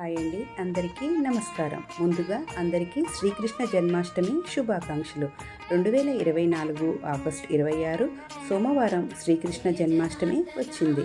Hi అండి అందరికీ నమస్కారం. ముందుగా అందరికీ శ్రీకృష్ణ జన్మాష్టమి శుభాకాంక్షలు. రెండు వేల ఇరవై నాలుగు ఆగస్టు ఇరవై ఆరు సోమవారం శ్రీకృష్ణ జన్మాష్టమి వచ్చింది.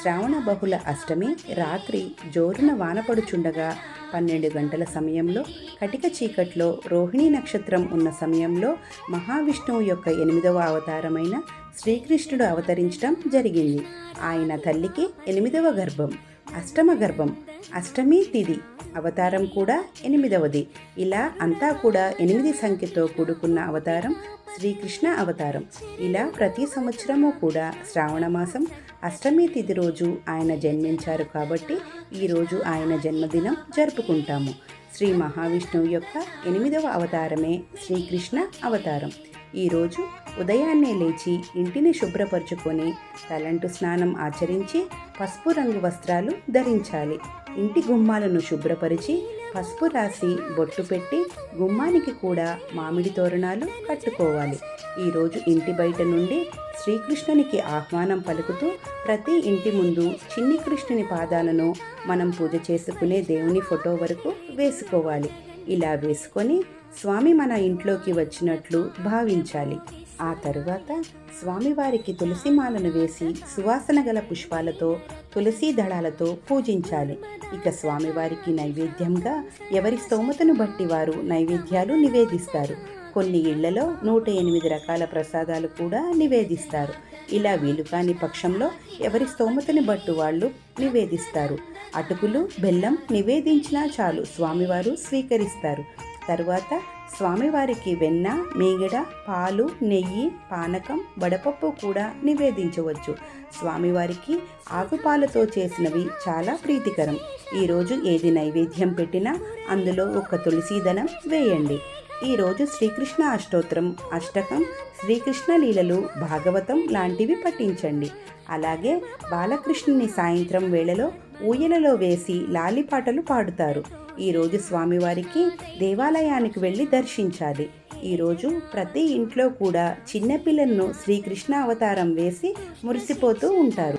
శ్రావణ బహుళ అష్టమి రాత్రి జోరున వానపడుచుండగా పన్నెండు గంటల సమయంలో కటిక చీకట్లో రోహిణీ నక్షత్రం ఉన్న సమయంలో మహావిష్ణువు యొక్క ఎనిమిదవ అవతారమైన శ్రీకృష్ణుడు అవతరించడం జరిగింది. ఆయన తల్లికి ఎనిమిదవ గర్భం. అష్టమ గర్భం అష్టమి తిది. అవతారం కూడా ఎనిమిదవది. ఇలా అంతా కూడా ఎనిమిది సంఖ్యతో కూడుకున్న అవతారం శ్రీకృష్ణ అవతారం. ఇలా ప్రతి సంవత్సరము కూడా శ్రావణ మాసం అష్టమి తిథి రోజు ఆయన జన్మించారు కాబట్టి ఈరోజు ఆయన జన్మదినం జరుపుకుంటాము. శ్రీ మహావిష్ణువు యొక్క ఎనిమిదవ అవతారమే శ్రీకృష్ణ అవతారం. ఈరోజు ఉదయాన్నే లేచి ఇంటిని శుభ్రపరుచుకొని తలంటు స్నానం ఆచరించి పసుపు రంగు వస్త్రాలు ధరించాలి. ఇంటి గుమ్మాలను శుభ్రపరిచి పసుపు రాసి బొట్టు పెట్టి గుమ్మానికి కూడా మామిడి తోరణాలు కట్టుకోవాలి. ఈరోజు ఇంటి బయట నుండి శ్రీకృష్ణునికి ఆహ్వానం పలుకుతూ ప్రతి ఇంటి ముందు చిన్ని కృష్ణుని పాదాలను మనం పూజ చేసుకునే దేవుని ఫోటో వరకు వేసుకోవాలి. ఇలా వేసుకొని స్వామి మన ఇంట్లోకి వచ్చినట్లు భావించాలి. ఆ తరువాత స్వామివారికి తులసిమాలను వేసి సువాసన గల పుష్పాలతో తులసీ దళాలతో పూజించాలి. ఇక స్వామివారికి నైవేద్యంగా ఎవరి స్తోమతను బట్టి వారు నైవేద్యాలు నివేదిస్తారు. కొన్ని ఇళ్ళలో నూట ఎనిమిది రకాల ప్రసాదాలు కూడా నివేదిస్తారు. ఇలా వీలు కాని పక్షంలో ఎవరి స్తోమతని బట్టు వాళ్ళు నివేదిస్తారు. అటుకులు బెల్లం నివేదించినా చాలు స్వామివారు స్వీకరిస్తారు. తరువాత స్వామివారికి వెన్న మీగడ పాలు నెయ్యి పానకం వడపప్పు కూడా నివేదించవచ్చు. స్వామివారికి ఆకుపాలతో చేసినవి చాలా ప్రీతికరం. ఈరోజు ఏది నైవేద్యం పెట్టినా అందులో ఒక తులసీదనం వేయండి. ఈరోజు శ్రీకృష్ణ అష్టోత్తరం అష్టకం శ్రీకృష్ణ లీలలు భాగవతం లాంటివి పఠించండి. అలాగే బాలకృష్ణుని సాయంత్రం వేళలో ఊయలలో వేసి లాలిపాటలు పాడుతారు. ఈరోజు స్వామివారికి దేవాలయానికి వెళ్ళి దర్శించాలి. ఈరోజు ప్రతి ఇంట్లో కూడా చిన్నపిల్లలను శ్రీకృష్ణ అవతారం వేసి మురిసిపోతూ ఉంటారు.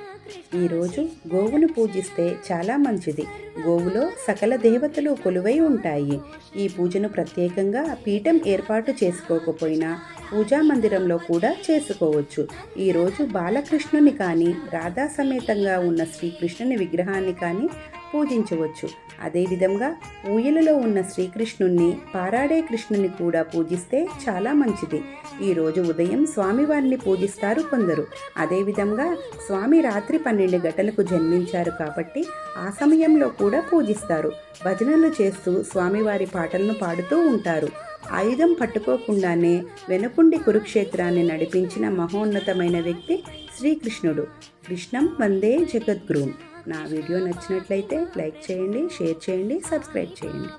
ఈరోజు గోవును పూజిస్తే చాలా మంచిది. గోవులో సకల దేవతలు కొలువై ఉంటాయి. ఈ పూజను ప్రత్యేకంగా పీఠం ఏర్పాటు చేసుకోకపోయినా పూజా మందిరంలో కూడా చేసుకోవచ్చు. ఈరోజు బాలకృష్ణుని కానీ రాధా సమేతంగా ఉన్న శ్రీకృష్ణుని విగ్రహాన్ని కానీ పూజించవచ్చు. అదేవిధంగా ఊయలలో ఉన్న శ్రీకృష్ణుణ్ణి పారాడే కృష్ణుని కూడా పూజిస్తే చాలా మంచిది. ఈరోజు ఉదయం స్వామివారిని పూజిస్తారు కొందరు. అదేవిధంగా స్వామి రాత్రి పన్నెండు గంటలకు జన్మించారు కాబట్టి ఆ సమయంలో కూడా పూజిస్తారు. భజనలు చేస్తూ స్వామివారి పాటలను పాడుతూ ఉంటారు. ఆయుధం పట్టుకోకుండానే వెనుకుండి కురుక్షేత్రాన్ని నడిపించిన మహోన్నతమైన వ్యక్తి శ్రీకృష్ణుడు. కృష్ణం వందే జగద్గురుం. నా వీడియో నచ్చినట్లయితే లైక్ చేయండి షేర్ చేయండి సబ్స్క్రైబ్ చేయండి.